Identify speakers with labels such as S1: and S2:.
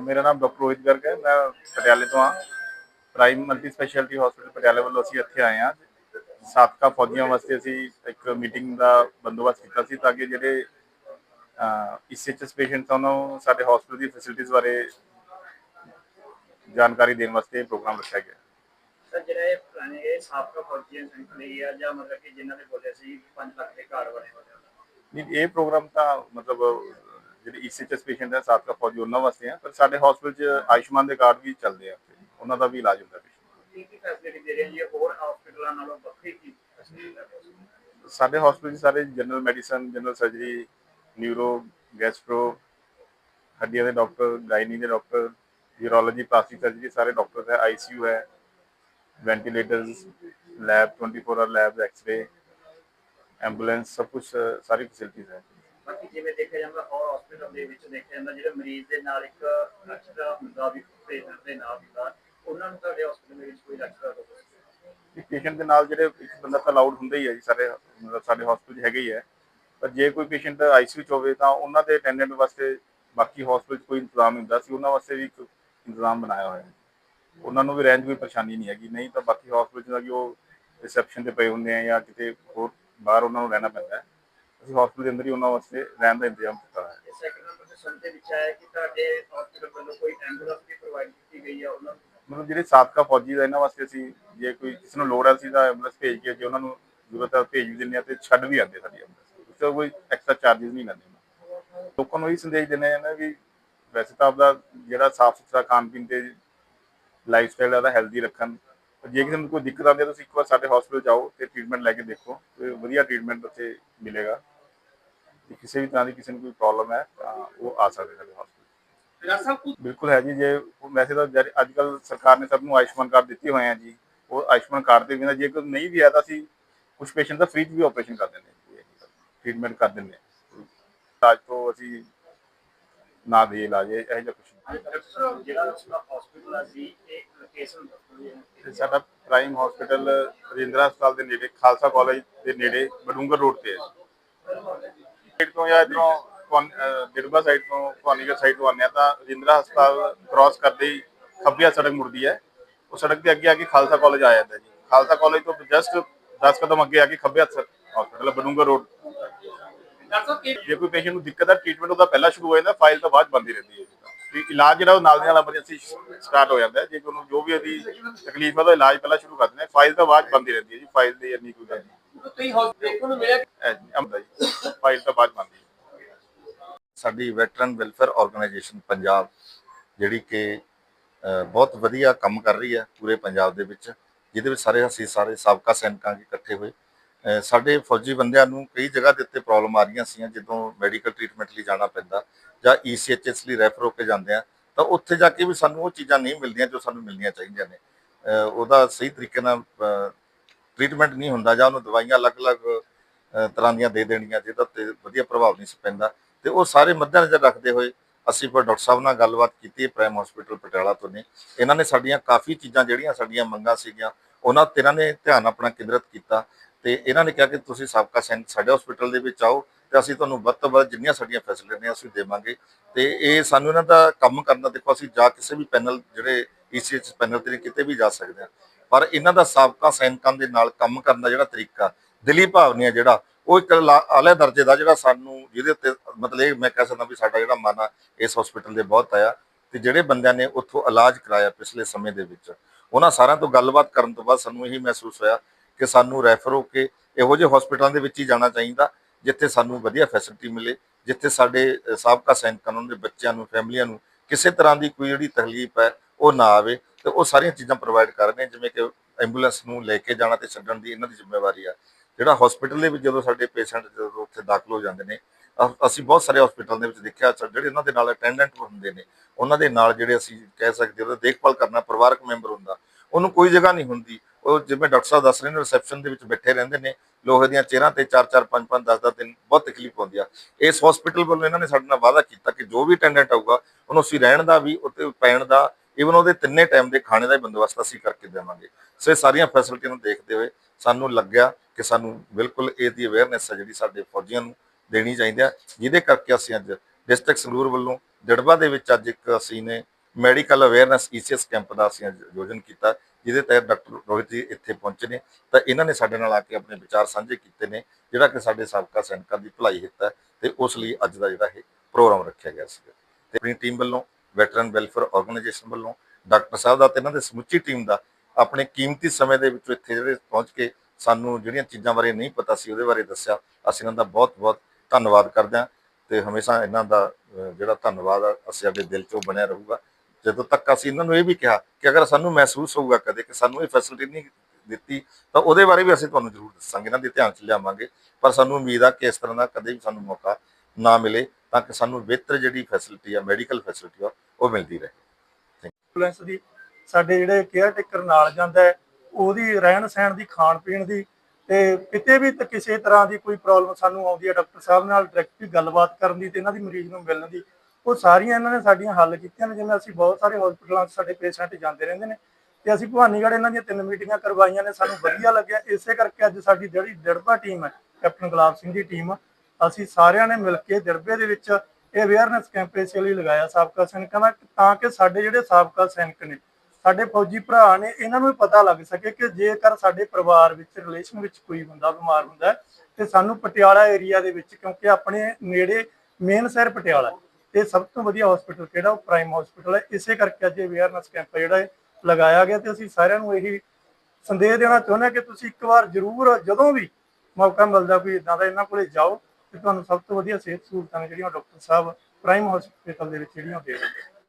S1: ਮੇਰਾ ਨਾਮ ਡਾਕਟਰ ਰੋਹਿਤ ਗਰਗ ਹੈ ਮੈਂ ਪਟਿਆਲੇ ਤੋਂ ਹਾਂ। ਪ੍ਰਾਈਮ ਮਲਟੀ ਸਪੈਸ਼ਲਿਟੀ ਹਸਪੀਟਲ ਪਟਿਆਲੇ ਵੱਲੋਂ ਅਸੀਂ ਇੱਥੇ ਆਏ ਹਾਂ। ਸਾਬਕਾ ਫੌਜੀਆਂ ਵਾਸਤੇ ਅਸੀਂ ਇੱਕ ਮੀਟਿੰਗ ਦਾ ਬੰਦੋਬਸਤ ਕੀਤਾ ਸੀ ਤਾਂ ਕਿ ਜਿਹੜੇ ਇਸਐਚਐਸ ਪੇਸ਼ੈਂਟਸ ਉਹਨਾਂ ਨੂੰ ਸਾਡੇ ਹਸਪੀਟਲ ਦੀ ਫੈਸਿਲਿਟੀਆਂ ਬਾਰੇ ਜਾਣਕਾਰੀ ਦੇਣ ਵਾਸਤੇ ਇਹ ਪ੍ਰੋਗਰਾਮ ਰੱਖਿਆ ਗਿਆ।
S2: ਸਰ ਜਿਹੜਾ ਇਹ ਪੁਰਾਣੇ ਇਹ ਸਾਬਕਾ ਫੌਜੀਆਂ ਸੰਖ ਲਈ ਆ ਜਾਂ ਮਤਲਬ ਕਿ ਜਿਨ੍ਹਾਂ ਦੇ ਬੋਲੇ ਸੀ 5 ਲੱਖ ਦੇ ਘਰ ਆ?
S1: ਨਹੀਂ ਇਹ ਪ੍ਰੋਗਰਾਮ ਤਾਂ ਮਤਲਬ ਜਿਹੜੇ ਇਸਐਚਐਸ ਪੇਸ਼ੈਂਟ ਹੈ ਸਾਬਕਾ ਫੌਜੀ ਉਹਨਾਂ ਵਾਸਤੇ ਹੈ ਪਰ ਸਾਡੇ ਹਸਪੀਟਲ 'ਚ ਆਯੁਸ਼ਮਾਨ ਦੇ ਕਾਰਡ ਵੀ ਚੱਲਦੇ ਆ ਉਹਨਾਂ ਦਾ ਵੀ ਇਲਾਜ ਹੁੰਦਾ
S2: ਕੀ ਕੀ ਫੈਸਿਲਿਟੀ ਦੇ ਰਹੇ ਆ ਜੀ ਹੋਰ ਹਸਪੀਟਲਾਂ ਨਾਲੋਂ ਵੱਖਰੀ ਕੀ ਫੈਸਿਲਿਟੀ ਦੇ ਰਹੇ ਹੋ?
S1: ਸਾਡੇ ਹਸਪੀਟਲ 'ਚ ਸਾਰੇ general medicine general surgery neuro gastro ਹੱਡੀਆਂ ਦੇ ਡਾਕਟਰ ਗਾਇਨੀ ਦੇ ਡਾਕਟਰ ਯੂਰੋਲੋਜੀ ਪਲਾਸਟਿਕ ਸਰਜਰੀ ਸਾਰੇ ਡਾਕਟਰ ਹੈ ਆਈਸੀਯੂ ਹੈ ventilators lab 24 hour lab X-ray ambulance ਸਭ ਕੁਝ ਸਾਰੀ ਫੈਸਿਲਿਟੀਜ਼ ਹੈ।
S2: ਬਾਕੀ ਜਿਵੇਂ ਦੇਖਿਆ ਜਾਂਦਾ, ਹੋਰ ਹਸਪੀਟਲ ਦੇ ਵਿੱਚ ਦੇਖਿਆ ਜਾਂਦਾ, ਜਿਹੜੇ ਮਰੀਜ਼ ਦੇ ਨਾਲ ਇੱਕ ਐਕਸਟਰਾ ਹੁੰਦਾ, ਵੀ ਪੇਸ਼ੈਂਟ ਦੇ ਨਾਲ ਹੁੰਦਾ, ਉਹਨਾਂ ਨੂੰ ਤੁਹਾਡੇ ਹਸਪੀਟਲ ਦੇ ਵਿੱਚ ਕੋਈ ਐਕਸਟਰਾ
S1: ਪੇਸ਼ੈਂਟ ਦੇ ਨਾਲ ਜਿਹੜੇ ਇੱਕ ਬੰਦਾ ਤਾਂ ਅਲਾਉਡ ਹੁੰਦਾ ਹੀ ਹੈ ਜੀ, ਸਾਰੇ, ਮਤਲਬ ਸਾਡੇ ਹਸਪੀਟਲ ਹੈਗੇ ਹੀ ਹੈ। ਪਰ ਜੇ ਕੋਈ ਪੇਸ਼ੈਂਟ ਆਈਸੀਯੂ 'ਚ ਹੋਵੇ ਤਾਂ ਉਹਨਾਂ ਦੇ ਅਟੈਂਡੈਂਟ ਵਾਸਤੇ ਬਾਕੀ ਹਸਪੀਟਲ ਕੋਈ ਇੰਤਜ਼ਾਮ ਹੁੰਦਾ। ਸੀ ਉਹਨਾਂ ਵਾਸਤੇ ਵੀ ਇੱਕ ਇੰਤਜ਼ਾਮ ਬਣਾਇਆ ਹੋਇਆ ਹੈ। ਉਹਨਾਂ ਨੂੰ ਵੀ ਰਹਿਣ ਦੀ ਕੋਈ ਪਰੇਸ਼ਾਨੀ ਨਹੀਂ ਹੈਗੀ। ਨਹੀਂ ਤਾਂ ਬਾਕੀ ਹਸਪੀਟਲ ਦਾ ਕਿ ਉਹ ਰਿਸੈਪਸ਼ਨ ਤੇ ਪਏ ਹੁੰਦੇ ਆ ਜਾਂ ਕਿਤੇ ਹੋਰ ਬਾਹਰ ਉਹਨਾਂ ਨੂੰ ਰਹਿਣਾ ਪੈਂਦਾ ਹੈ। ਅਸੀਂ ਹਸਪੀਟਲ ਦੇ ਅੰਦਰ ਹੀ ਉਹਨਾਂ ਵਾਸਤੇ ਰਹਿਣ ਦਾ ਇੰਤਜ਼ਾਮ ਕੀਤਾ ਹੈ।
S2: ਇਹ ਸੈਕੰਡ ਨੰਬਰ ਤੇ ਸੁਣ ਦੇ ਵਿੱਚ ਆਇਆ ਕਿ ਤੁਹਾਡੇ ਹਸਪੀਟਲ ਵੱਲੋਂ ਕੋਈ ਐਂਬੂਲੈਂਸ ਵੀ ਪ੍ਰੋਵਾਈਡ ਕੀਤੀ ਗਈ ਆ ਉਹਨਾਂ ਨੂੰ?
S1: ਮਤਲਬ ਜਿਹੜੇ ਸਾਬਕਾ ਫੌਜੀ ਦਾ ਇਹਨਾਂ ਵਾਸਤੇ ਅਸੀਂ ਜੇ ਕੋਈ ਕਿਸੇ ਨੂੰ ਲੋੜ ਹੈ ਅਸੀਂ ਤਾਂ ਐਂਬੂਲੈਂਸ ਭੇਜ ਕੇ ਜੇ ਉਹਨਾਂ ਨੂੰ ਜ਼ਰੂਰਤ ਹੈ ਭੇਜ ਵੀ ਦਿੰਦੇ ਆ ਤੇ ਛੱਡ ਵੀ ਆਉਂਦੇ ਸਾਡੀ ਐਂਬੂਲੈਂਸ ਉਸ ਤੋਂ ਕੋਈ ਐਕਸਟਰਾ ਚਾਰजेस ਨਹੀਂ ਲੈਂਦੇ। ਲੋਕਾਂ ਨੂੰ ਇਹ ਸੰਦੇਸ਼ ਦਿੰਦੇ ਆ ਨਾ ਵੀ ਵੈਸੇ ਤਾਂ ਆਪਦਾ ਜਿਹੜਾ ਸਾਫ਼ ਸੁਥਰਾ ਖਾਣ ਪੀਣ ਤੇ ਲਾਈਫ ਸਟਾਈਲ ਦਾ ਹੈਲਦੀ ਰੱਖਣ। ਜੇ ਕਿਸੇ ਨੂੰ ਕੋਈ ਦਿੱਕਤ ਆਉਂਦੀ ਹੈ ਤੁਸੀਂ ਇੱਕ ਵਾਰ ਸਾਡੇ ਹਸਪੀਟਲ ਜਾਓ ਤੇ ਟ੍ਰੀਟਮੈਂਟ ਲੈ ਕੇ ਦੇਖੋ ਤੇ ਵਧੀਆ ਟ੍ਰੀਟਮੈਂਟ ਉੱਥੇ ਮਿਲੇਗਾ। ਜੇ ਕਿਸੇ ਵੀ ਤਰ੍ਹਾਂ ਦੀ ਕਿਸੇ ਨੂੰ ਕੋਈ ਪ੍ਰੋਬਲਮ ਹੈ ਤਾਂ ਉਹ ਆ ਸਕਦੇ ਸਾਡੇ ਹਸਪੀਟਲ ਬਿਲਕੁਲ ਹੈ ਜੀ ਜੇ ਵੈਸੇ ਤਾਂ ਅੱਜ ਕੱਲ ਸਰਕਾਰ ਨੇ ਸਭ ਨੂੰ ਆਯੁਸ਼ਮਾਨ ਕਾਰਡ ਦਿੱਤੇ ਹੋਏ ਆ ਜੀ ਉਹ ਆਯੁਸ਼ਮਾਨ ਕਾਰਡ ਦੇ ਬਿਨਾਂ ਜੇ ਕੋਈ ਨਹੀਂ ਵੀ ਹੈ ਤਾਂ ਅਸੀਂ ਕੁਝ ਪੇਸ਼ੈਂਟ ਦਾ ਫ੍ਰੀ ਵੀ ਆਪਰੇਸ਼ਨ ਕਰ ਦਿੰਦੇ ਹਾਂ ਟ੍ਰੀਟਮੈਂਟ ਕਰ ਦਿੰਦੇ ਹਾਂ। ਇਲਾਜ ਤੋਂ ਅਸੀਂ ਨਾ ਦੇ ਇਲਾਜ ਇਹ ਇਹੋ ਜਿਹਾ ਕੁਝ
S2: ਜਿਹੜਾ ਹਸਪੀਟਲ ਆ ਸੀ ਇਹ ਲੋਕੇਸ਼ਨ
S1: ਤੇ ਸਾਡਾ ਪ੍ਰਾਈਮ ਹਸਪੀਟਲ ਰਜਿੰਦਰਾ ਹਸਪਤਾਲ ਦੇ ਨੇੜੇ ਖਾਲਸਾ ਕਾਲਜ ਦੇ ਨੇੜੇ ਬਡੂੰਗਰ ਰੋਡ ਤੇ ਹੈ। ਸਾਈਡ ਤੋਂ ਜਾਂ ਇਧਰੋਂ ਸਾਈਡ ਤੋਂ ਭਵਾਨੀਗੜ੍ਹ ਸਾਈਡ ਤੋਂ ਆਉਂਦੇ ਹਾਂ ਤਾਂ ਰਜਿੰਦਰਾ ਹਸਪਤਾਲ ਕ੍ਰਾਸ ਕਰਦੇ ਹੀ ਖੱਬੀਆ ਸੜਕ ਮੁੜਦੀ ਹੈ। ਉਹ ਸੜਕ ਦੇ ਅੱਗੇ ਆ ਕੇ ਖਾਲਸਾ ਕਾਲਜ ਆ ਜਾਂਦਾ ਜੀ। ਖਾਲਸਾ ਕਾਲਜ ਤੋਂ ਜਸਟ 10 ਕਦਮ ਅੱਗੇ ਆ ਕੇ ਖੱਬੇ ਹੱਥ ਹਸਪੀਟਲ ਬਡੂੰਗਰ ਰੋਡ ਜੇ ਕੋਈ ਪੇਸ਼ੈਂਟ ਨੂੰ ਦਿੱਕਤ ਹੈ ਟ੍ਰੀਟਮੈਂਟ ਉਹਦਾ ਪਹਿਲਾਂ ਸ਼ੁਰੂ ਹੋ ਜਾਂਦਾ ਫਾਈਲ ਤਾਂ ਬਾਅਦ ਬੰਦੀ ਰਹਿੰਦੀ ਹੈ ਤੇ ਇਲਾਜ ਜਿਹੜਾ ਉਹ ਨਾਲ ਦੀ ਨਾਲ ਐਮਰਜੈਂਸੀ ਸਟਾਰਟ ਹੋ ਜਾਂਦਾ ਜੇ ਕੋਈ ਜੋ ਵੀ ਉਹਦੀ ਤਕਲੀਫ ਹੈ ਉਹਦਾ ਇਲਾਜ ਪਹਿਲਾਂ ਸ਼ੁਰੂ ਕਰ ਦਿੰਦੇ ਫਾਈਲ ਤਾਂ ਬਾਅਦ ਬੰਦੀ ਰਹਿੰਦੀ ਹੈ ਜੀ ਫਾਈਲ ਦੀ ਇੰਨੀ ਕੋਈ ਗੱਲ। ਨਹੀਂ
S3: ਹਸਪੀਟਲ ਨੂੰ ਮਿਲਿਆ
S1: ਜੀ, ਫਾਈਲ ਤਾਂ ਬਾਅਦ ਬੰਦੀ
S4: ਸਾਡੀ ਵੈਟਰਨ ਵੈਲਫੇਅਰ ਆਰਗੇਨਾਈਜੇਸ਼ਨ ਪੰਜਾਬ ਜਿਹੜੀ ਕਿ ਬਹੁਤ ਵਧੀਆ ਕੰਮ ਕਰ ਰਹੀ ਹੈ ਪੂਰੇ ਪੰਜਾਬ ਦੇ ਵਿੱਚ ਜਿਹਦੇ ਵਿੱਚ ਸਾਰੇ ਅਸੀਂ ਸਾਰੇ ਸਾਬਕਾ ਸੈਨਿਕਾਂ ਇਕੱਠੇ ਹੋਏ। ਸਾਡੇ ਫੌਜੀ ਬੰਦਿਆਂ ਨੂੰ ਕਈ ਜਗ੍ਹਾ ਦੇ ਉੱਤੇ ਪ੍ਰੋਬਲਮ ਆ ਰਹੀਆਂ ਸੀਆਂ, ਜਦੋਂ ਮੈਡੀਕਲ ਟ੍ਰੀਟਮੈਂਟ ਲਈ ਜਾਣਾ ਪੈਂਦਾ ਜਾਂ E ਈਸੀਐਚਐਸ ਲਈ ਰੈਫਰ ਹੋ ਕੇ ਜਾਂਦੇ ਆ, ਤਾਂ ਉੱਥੇ ਜਾ ਕੇ ਵੀ ਸਾਨੂੰ ਉਹ ਚੀਜ਼ਾਂ ਨਹੀਂ ਮਿਲਦੀਆਂ ਜੋ ਸਾਨੂੰ ਮਿਲਣੀਆਂ ਚਾਹੀਦੀਆਂ ਨੇ। ਉਹਦਾ ਸਹੀ ਤਰੀਕੇ ਨਾਲ ਟ੍ਰੀਟਮੈਂਟ ਨਹੀਂ ਹੁੰਦਾ ਜਾਂ ਉਹਨੂੰ ਦਵਾਈਆਂ ਅਲੱਗ-ਅਲੱਗ ਤਰ੍ਹਾਂ ਦੀਆਂ ਦੇ ਦੇਣੀਆਂ, ਜਿਹਦਾ ਤੇ ਵਧੀਆ ਪ੍ਰਭਾਵ ਨਹੀਂ ਸੀ ਪੈਂਦਾ। ਤੇ ਉਹ ਸਾਰੇ ਮੱਦੇਨਜ਼ਰ ਰੱਖਦੇ ਹੋਏ ਅਸੀਂ ਫਿਰ ਡਾਕਟਰ ਸਾਹਿਬ ਨਾਲ ਗੱਲਬਾਤ ਕੀਤੀ ਹੈ ਪ੍ਰਾਈਮ ਹਸਪੀਟਲ ਪਟਿਆਲਾ ਤੋਂ ਨੇ। ਇਹਨਾਂ ਨੇ ਸਾਡੀਆਂ ਕਾਫੀ ਚੀਜ਼ਾਂ ਜਿਹੜੀਆਂ ਸਾਡੀਆਂ ਮੰਗਾਂ ਸੀਗੀਆਂ, ਉਹਨਾਂ ਤੇ ਇਹਨਾਂ ਨੇ ਧਿਆਨ ਆਪਣਾ ਕੇਂਦਰਿਤ ਕੀਤਾ। ਤੇ ਇਹਨਾਂ ਨੇ ਕਿਹਾ ਕਿ ਤੁਸੀਂ ਸਾਬਕਾ ਸੈਨਿਕ ਸਾਡੇ ਹਸਪੀਟਲ ਦੇ ਵਿੱਚ ਆਓ ਤੇ ਅਸੀਂ ਤੁਹਾਨੂੰ ਵੱਧ ਤੋਂ ਵੱਧ ਜਿੰਨੀਆਂ ਸਾਡੀਆਂ ਫੈਸਿਲਿਟੀਆਂ ਨੇ ਅਸੀਂ ਦੇਵਾਂਗੇ। ਤੇ ਇਹ ਸਾਨੂੰ ਇਹਨਾਂ ਦਾ ਕੰਮ ਕਰਨਾ ਦੇਖੋ ਅਸੀਂ ਜਾ ਕਿਸੇ ਵੀ ਪੈਨਲ ਜਿਹੜੇ ਈਸੀਐਚ ਪੈਨਲ ਤੇ ਕਿਤੇ ਵੀ ਜਾ ਸਕਦੇ ਹਾਂ। ਪਰ ਇਹਨਾਂ ਦਾ ਸਾਬਕਾ ਸੈਨਿਕਾਂ ਦੇ ਨਾਲ ਕੰਮ ਕਰਨ ਦਾ ਜਿਹੜਾ ਤਰੀਕਾ, ਦਿਲੀ ਭਾਵਨੀਆਂ ਜਿਹੜਾ, ਉਹ ਇੱਕ ਲਾ- ਆਲੇ ਦਰਜੇ ਦਾ ਜਿਹੜਾ ਸਾਨੂੰ ਜਿਹਦੇ ਉੱਤੇ ਮਤਲਬ ਇਹ ਮੈਂ ਕਹਿ ਸਕਦਾ ਵੀ ਸਾਡਾ ਜਿਹੜਾ ਮਨ ਆ ਇਸ ਹਸਪੀਟਲ ਦੇ ਬਹੁਤ ਆਇਆ ਤੇ ਜਿਹੜੇ ਬੰਦਿਆਂ ਨੇ ਉੱਥੋਂ ਇਲਾਜ ਕਰਾਇਆ ਪਿਛਲੇ ਸਮੇਂ ਦੇ ਵਿੱਚ। ਉਹਨਾਂ ਸਾਰਿਆਂ ਤੋਂ ਗੱਲਬਾਤ ਕਰਨ ਤੋਂ ਬਾਅਦ ਸਾਨੂੰ ਇਹੀ ਮਹਿਸੂਸ ਹੋਇਆ ਕਿ ਸਾਨੂੰ ਰੈਫਰ ਹੋ ਕੇ ਇਹੋ ਜਿਹੇ ਹਸਪੀਟਲਾਂ ਦੇ ਵਿੱਚ ਹੀ ਜਾਣਾ ਚਾਹੀਦਾ, ਜਿੱਥੇ ਸਾਨੂੰ ਵਧੀਆ ਫੈਸਿਲਿਟੀ ਮਿਲੇ, ਜਿੱਥੇ ਸਾਡੇ ਸਾਬਕਾ ਸੈਨਿਕਾਂ ਨੂੰ ਦੇ ਬੱਚਿਆਂ ਨੂੰ, ਫੈਮਲੀਆਂ ਨੂੰ ਕਿਸੇ ਤਰ੍ਹਾਂ ਦੀ ਕੋਈ ਜਿਹੜੀ ਤਕਲੀਫ ਹੈ, ਉਹ ਨਾ ਆਵੇ ਤੇ ਉਹ ਸਾਰੀਆਂ ਚੀਜ਼ਾਂ ਪ੍ਰੋਵਾਈਡ ਕਰ ਰਹੇ ਜਿਵੇਂ ਕਿ ਐਂਬੂਲੈਂਸ ਨੂੰ ਲੈ ਕੇ ਜਾਣਾ ਤੇ ਛੱਡਣ ਦੀ ਇਹਨਾਂ ਦੀ ਜ਼ਿੰਮੇਵਾਰੀ ਆ। ਜਿਹੜਾ ਹਸਪੀਟਲ ਦੇ ਵਿੱਚ ਜਦੋਂ ਸਾਡੇ ਪੇਸ਼ੈਂਟ ਜਦੋਂ ਉੱਥੇ ਦਾਖਲ ਹੋ ਜਾਂਦੇ ਨੇ ਅਸੀਂ ਬਹੁਤ ਸਾਰੇ ਹਸਪੀਟਲ ਦੇ ਵਿੱਚ ਦੇਖਿਆ ਜਿਹੜੇ ਉਹਨਾਂ ਦੇ ਨਾਲ ਅਟੈਂਡੈਂਟ ਹੁੰਦੇ ਨੇ, ਉਹਨਾਂ ਦੇ ਨਾਲ ਜਿਹੜੇ ਅਸੀਂ ਕਹਿ ਸਕਦੇ ਉਹਦਾ ਦੇਖਭਾਲ ਕਰਨਾ, ਪਰਿਵਾਰਕ ਮੈਂਬਰ ਹੁੰਦਾ, ਉਹਨੂੰ ਕੋਈ ਜਗ੍ਹਾ ਨਹੀਂ ਹੁੰਦੀ। ਉਹ ਜਿਵੇਂ ਡਾਕਟਰ ਸਾਹਿਬ ਦੱਸ ਰਹੇ ਨੇ ਰਿਸੈਪਸ਼ਨ ਦੇ ਵਿੱਚ ਬੈਠੇ ਰਹਿੰਦੇ ਨੇ, ਲੋਹੇ ਦੀਆਂ ਚੇਅਰਾਂ ਤੇ 4 4 5 5 10 10 ਦਿਨ ਬਹੁਤ ਤਕਲੀਫ ਹੁੰਦੀ ਆ। ਇਸ ਹਸਪੀਟਲ ਵੱਲੋਂ ਇਹਨਾਂ ਨੇ ਸਾਡੇ ਨਾਲ ਵਾਅਦਾ ਕੀਤਾ ਕਿ ਜੋ ਵੀ ਅਟੈਂਡੈਂਟ ਆਊਗਾ, ਉਹਨੂੰ ਅਸੀਂ ਰਹਿਣ ਦਾ ਵੀ ਉੱਤੇ ਪੈਣ ਦਾ ਇਵਨ ਉਹਦੇ ਤਿੰਨੇ ਟਾਈਮ ਦੇ ਖਾਣੇ ਦਾ ਵੀ ਬੰਦੋਬਸਤ ਅਸੀਂ ਕਰਕੇ ਦੇਵਾਂਗੇ। ਸੋ ਇਹ ਸਾਰੀਆਂ ਫੈਸਿਲਿਟੀਆਂ ਨੂੰ ਦੇਖਦੇ ਹੋਏ ਸਾਨੂੰ ਲੱਗਿਆ ਕਿ ਸਾਨੂੰ ਬਿਲਕੁਲ ਇਹਦੀ ਅਵੇਅਰਨੈਸ ਹੈ ਜਿਹੜੀ ਸਾਡੇ ਫੌਜੀਆਂ ਨੂੰ ਦੇਣੀ ਚਾਹੀਦੀ ਹੈ ਜਿਹਦੇ ਕਰਕੇ ਅਸੀਂ ਅੱਜ ਡਿਸਟ੍ਰਿਕਟ ਸੰਗਰੂਰ ਵੱਲੋਂ ਜੜਬਾ ਦੇ ਵਿੱਚ ਅੱਜ ਇੱਕ ਅਸੀਂ ਨੇ ਮੈਡੀਕਲ ਅਵੇਅਰਨੈਸ ਈਸੀਐਸ ਕੈਂਪ ਦਾ ਅਸੀਂ ਆਯੋਜਨ ਕੀਤਾ। ਜਿਹਦੇ ਤਹਿਤ ਡਾਕਟਰ ਰੋਹਿਤ ਜੀ ਇੱਥੇ ਪਹੁੰਚੇ ਨੇ, ਤਾਂ ਇਹਨਾਂ ਨੇ ਸਾਡੇ ਨਾਲ ਆ ਕੇ ਆਪਣੇ ਵਿਚਾਰ ਸਾਂਝੇ ਕੀਤੇ ਨੇ, ਜਿਹੜਾ ਕਿ ਸਾਡੇ ਸਾਬਕਾ ਸੈਨਿਕਾਂ ਦੀ ਭਲਾਈ ਹਿੱਤ ਹੈ ਤੇ ਉਸ ਲਈ ਅੱਜ ਦਾ ਜਿਹੜਾ ਇਹ ਪ੍ਰੋਗਰਾਮ ਰੱਖਿਆ ਗਿਆ ਸੀਗਾ। ਤੇ ਆਪਣੀ ਟੀਮ ਵੱਲੋਂ, ਵੈਟਰਨ ਵੈਲਫੇਅਰ ਆਰਗੇਨਾਈਜੇਸ਼ਨ ਵੱਲੋਂ, ਡਾਕਟਰ ਸਾਹਿਬ ਦਾ ਤੇ ਇਹਨਾਂ ਦੇ ਸਮੁੱਚੀ ਟੀਮ ਦਾ ਆਪਣੇ ਕੀਮਤੀ ਸਮੇਂ ਦੇ ਵਿੱਚ ਇੱਥੇ ਜਿਹੜੇ ਪਹੁੰਚ ਕੇ ਸਾਨੂੰ ਜਿਹੜੀਆਂ ਚੀਜ਼ਾਂ ਬਾਰੇ ਨਹੀਂ ਪਤਾ ਸੀ, ਉਹਦੇ ਬਾਰੇ ਦੱਸਿਆ। ਅਸੀਂ ਇਹਨਾਂ ਦਾ ਬਹੁਤ-ਬਹੁਤ ਧੰਨਵਾਦ ਕਰਦੇ ਹਾਂ ਤੇ ਹਮੇਸ਼ਾ ਇਹਨਾਂ ਦਾ ਜਿਹੜਾ ਧੰਨਵਾਦ ਆ, ਅਸੀਂ ਸਾਡੇ ਦਿਲ 'ਚੋਂ ਬਣਿਆ ਰਹੂਗਾ। ਜਦੋਂ ਤੱਕ ਅਸੀਂ ਇਹਨਾਂ ਨੂੰ ਇਹ ਵੀ ਕਿਹਾ ਕਿ ਅਗਰ ਸਾਨੂੰ ਮਹਿਸੂਸ ਹੋਊਗਾ ਕਦੇ ਕਿ ਸਾਨੂੰ ਇਹ ਫੈਸਿਲਿਟੀ ਨਹੀਂ ਦਿੱਤੀ, ਤਾਂ ਉਹਦੇ ਬਾਰੇ ਵੀ ਅਸੀਂ ਤੁਹਾਨੂੰ ਜ਼ਰੂਰ ਦੱਸਾਂਗੇ, ਇਹਨਾਂ ਦੇ ਧਿਆਨ 'ਚ ਲਿਆਵਾਂਗੇ। ਪਰ ਸਾਨੂੰ ਉਮੀਦ ਆ ਕਿ ਇਸ ਤਰ੍ਹਾਂ ਦਾ ਕਦੇ ਵੀ ਸਾਨੂੰ ਮੌਕਾ ਨਾ ਮਿਲੇ ਤਾਂ ਕਿ ਸਾਨੂੰ ਬਿਹਤਰ ਜਿਹੜੀ ਫੈਸਿਲਿਟੀ ਆ ਮੈਡੀਕਲ ਫੈਸਿਲਿਟੀ ਆ, ਉਹ ਮਿਲਦੀ ਰਹੇ।
S3: ਐਂਬੂਲੈਂਸ ਦੀ ਸਾਡੇ ਜਿਹੜੇ ਕੇਅਰ ਟੇਕਰ ਨਾਲ ਜਾਂਦਾ ਹੈ, ਉਹਦੀ ਰਹਿਣ ਸਹਿਣ ਦੀ, ਖਾਣ ਪੀਣ ਦੀ ਤੇ ਕਿਤੇ ਵੀ ਕਿਸੇ ਤਰ੍ਹਾਂ ਦੀ ਕੋਈ ਪ੍ਰੋਬਲਮ ਸਾਨੂੰ ਆਉਂਦੀ ਹੈ, ਡਾਕਟਰ ਸਾਹਿਬ ਨਾਲ ਡਾਇਰੈਕਟਲੀ ਗੱਲਬਾਤ ਕਰਨ ਦੀ ਤੇ ਇਹਨਾਂ ਦੀ ਮਰੀਜ਼ ਨੂੰ ਮਿਲਣ ਦੀ ਉਹ ਸਾਰੀਆਂ ਇਹਨਾਂ ਨੇ ਸਾਡੀਆਂ ਹੱਲ ਕੀਤੀਆਂ ਨੇ ਜਿਵੇਂ ਅਸੀਂ ਬਹੁਤ ਸਾਰੇ ਹਸਪੀਟਲਾਂ 'ਚ ਸਾਡੇ ਪੇਸ਼ੈਂਟ ਜਾਂਦੇ ਰਹਿੰਦੇ ਨੇ ਤੇ ਅਸੀਂ ਭਵਾਨੀਗੜ੍ਹ ਇਹਨਾਂ ਦੀਆਂ ਤਿੰਨ ਮੀਟਿੰਗਾਂ ਕਰਵਾਈਆਂ ਨੇ ਸਾਨੂੰ ਵਧੀਆ ਲੱਗਿਆ। ਇਸੇ ਕਰਕੇ ਅੱਜ ਸਾਡੀ ਜਿਹੜੀ ਦਿੜਬਾ ਟੀਮ ਹੈ ਕੈਪਟਨ ਗੁਲਾਬ ਸਿੰਘ ਦੀ ਟੀਮ ਅਸੀਂ ਸਾਰਿਆਂ ਨੇ ਮਿਲ ਕੇ ਦਿੜਬੇ ਦੇ ਵਿੱਚ ਇਹ ਅਵੇਅਰਨੈਸ ਕੈਂਪ ਇਸ ਲਈ ਲਗਾਇਆ ਸਾਬਕਾ ਸੈਨਿਕਾਂ ਦਾ ਤਾਂ ਕਿ ਸਾਡੇ ਜਿਹੜੇ ਸਾਬਕਾ ਸੈਨਿਕ ਨੇ ਸਾਡੇ ਫੌਜੀ ਭਰਾ ਨੇ ਇਹਨਾਂ ਨੂੰ ਵੀ ਪਤਾ ਲੱਗ ਸਕੇ ਕਿ ਜੇਕਰ ਸਾਡੇ ਪਰਿਵਾਰ ਵਿੱਚ ਰਿਲੇਸ਼ਨ ਵਿੱਚ ਕੋਈ ਬੰਦਾ ਬਿਮਾਰ ਹੁੰਦਾ ਤੇ ਸਾਨੂੰ ਪਟਿਆਲਾ ਏਰੀਆ ਦੇ ਵਿੱਚ ਕਿਉਂਕਿ ਆਪਣੇ ਨੇੜੇ ਮੇਨ ਸ਼ਹਿਰ ਪਟਿਆਲਾ ਹੈ, ਤੇ ਸਭ ਤੋਂ ਵਧੀਆ ਹਸਪੀਟਲ ਕਿਹੜਾ? ਉਹ ਪ੍ਰਾਈਮ ਹਸਪੀਟਲ ਹੈ। ਇਸੇ ਕਰਕੇ ਅੱਜ ਅਵੇਅਰਨੈਸ ਕੈਂਪ ਜਿਹੜਾ ਹੈ ਲਗਾਇਆ ਗਿਆ ਤੇ ਅਸੀਂ ਸਾਰਿਆਂ ਨੂੰ ਇਹੀ ਸੰਦੇਸ਼ ਦੇਣਾ ਚਾਹੁੰਦੇ ਹਾਂ ਕਿ ਤੁਸੀਂ ਇੱਕ ਵਾਰ ਜ਼ਰੂਰ ਜਦੋਂ ਵੀ ਮੌਕਾ ਮਿਲਦਾ ਕੋਈ ਇਦਾਂ ਦਾ ਇਹਨਾਂ ਕੋਲੇ ਜਾਓ ਤੇ ਤੁਹਾਨੂੰ ਸਭ ਤੋਂ ਵਧੀਆ ਸਿਹਤ ਸਹੂਲਤਾਂ ਜਿਹੜੀਆਂ ਡਾਕਟਰ ਸਾਹਿਬ ਪ੍ਰਾਈਮ ਹਸਪੀਟਲ ਦੇ ਵਿੱਚ ਜਿਹੜੀਆਂ ਦੇ ਰਹੇ